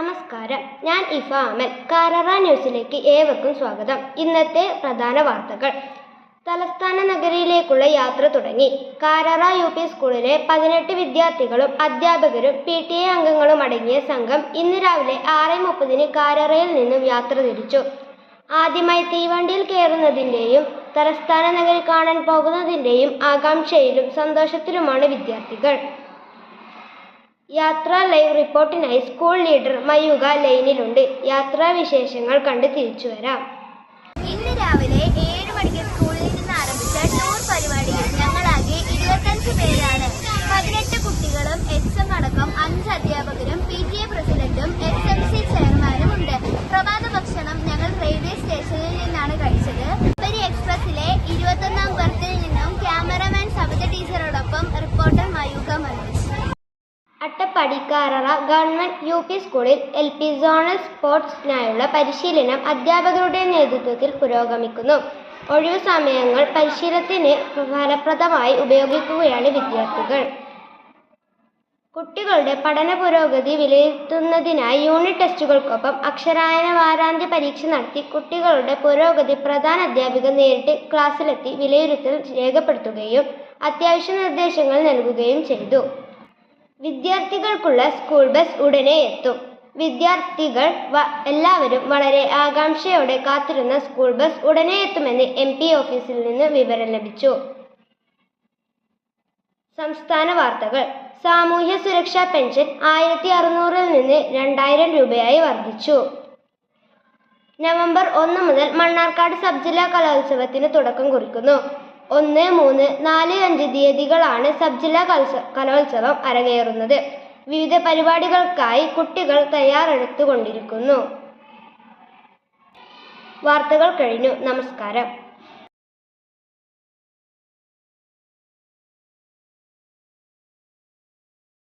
ഇഫ അമൽ കാരറ ന്യൂസിലേക്ക് ഏവർക്കും സ്വാഗതം. ഇന്നത്തെ പ്രധാന വാർത്തകൾ. തലസ്ഥാന നഗരിയിലേക്കുള്ള യാത്ര തുടങ്ങി. കാരറ യു പി സ്കൂളിലെ പതിനെട്ട് വിദ്യാർത്ഥികളും അധ്യാപകരും പി ടി എ അംഗങ്ങളും അടങ്ങിയ സംഘം ഇന്ന് രാവിലെ ആറ് മുപ്പതിന് കാരറയിൽ നിന്നും യാത്ര തിരിച്ചു. ആദ്യമായി തീവണ്ടിയിൽ കയറുന്നതിന്റെയും തലസ്ഥാന നഗരി കാണാൻ പോകുന്നതിന്റെയും ആകാംക്ഷയിലും സന്തോഷത്തിലുമാണ് വിദ്യാർത്ഥികൾ. യാത്രാ ലൈവ് റിപ്പോർട്ടിനായി സ്കൂൾ ലീഡർ മയുക ലൈനിലുണ്ട്. യാത്രാ വിശേഷങ്ങൾ കണ്ട് തിരിച്ചു വരാം. ഇന്ന് രാവിലെ ഏഴ് മണിക്ക് സ്കൂളിൽ നിന്ന് ആരംഭിച്ച ടൂർ പരിപാടിയിൽ ഞങ്ങളാകെ ഇരുപത്തഞ്ച് പേരാണ്. പതിനെട്ട് കുട്ടികളും എസ് എം അടക്കം അഞ്ച് അധ്യാപകരും പി ടി എ പ്രസിഡന്റും എസ് എം സി ചെയർമാനും ഉണ്ട്. പ്രഭാത ഭക്ഷണം ഞങ്ങൾ റെയിൽവേ സ്റ്റേഷനിൽ നിന്നാണ് കഴിച്ചത്. എക്സ്പ്രസിലെ ഇരുപത്തൊന്നാം Attappadi Karara government U P സ്കൂളിൽ എൽ പി സോണൽ സ്പോർട്സിനായുള്ള പരിശീലനം അധ്യാപകരുടെ നേതൃത്വത്തിൽ പുരോഗമിക്കുന്നു. ഒഴിവു സമയങ്ങൾ പരിശീലനത്തിന് ഫലപ്രദമായി ഉപയോഗിക്കുകയാണ് വിദ്യാർത്ഥികൾ. കുട്ടികളുടെ പഠന പുരോഗതി വിലയിരുത്തുന്നതിനായി യൂണിറ്റ് ടെസ്റ്റുകൾക്കൊപ്പം അക്ഷരായന വാരാന്ത്യ പരീക്ഷ നടത്തി കുട്ടികളുടെ പുരോഗതി പ്രധാന അധ്യാപിക നേരിട്ട് ക്ലാസ്സിലെത്തി വിലയിരുത്തൽ രേഖപ്പെടുത്തുകയും അത്യാവശ്യ നിർദ്ദേശങ്ങൾ നൽകുകയും ചെയ്തു. വിദ്യാർത്ഥികൾക്കുള്ള സ്കൂൾ ബസ് ഉടനെ എത്തും. വിദ്യാർത്ഥികൾ എല്ലാവരും വളരെ ആകാംക്ഷയോടെ കാത്തിരുന്ന സ്കൂൾ ബസ് ഉടനെ എത്തുമെന്ന് എം പി ഓഫീസിൽ നിന്ന് വിവരം ലഭിച്ചു. സംസ്ഥാന വാർത്തകൾ. സാമൂഹ്യ സുരക്ഷാ പെൻഷൻ ആയിരത്തി അറുന്നൂറിൽ നിന്ന് രണ്ടായിരം രൂപയായി വർദ്ധിച്ചു. നവംബർ ഒന്ന് മുതൽ മണ്ണാർക്കാട് സബ് ജില്ലാ കലോത്സവത്തിന് തുടക്കം കുറിക്കുന്നു. ഒന്ന് മൂന്ന് നാല് അഞ്ച് തീയതികളാണ് സബ് ജില്ലാ കലോത്സ- കലോത്സവം അരങ്ങേറുന്നത്. വിവിധ പരിപാടികൾക്കായി കുട്ടികൾ തയ്യാറെടുത്തുകൊണ്ടിരിക്കുന്നു. വാർത്തകൾ കഴിഞ്ഞു. നമസ്കാരം.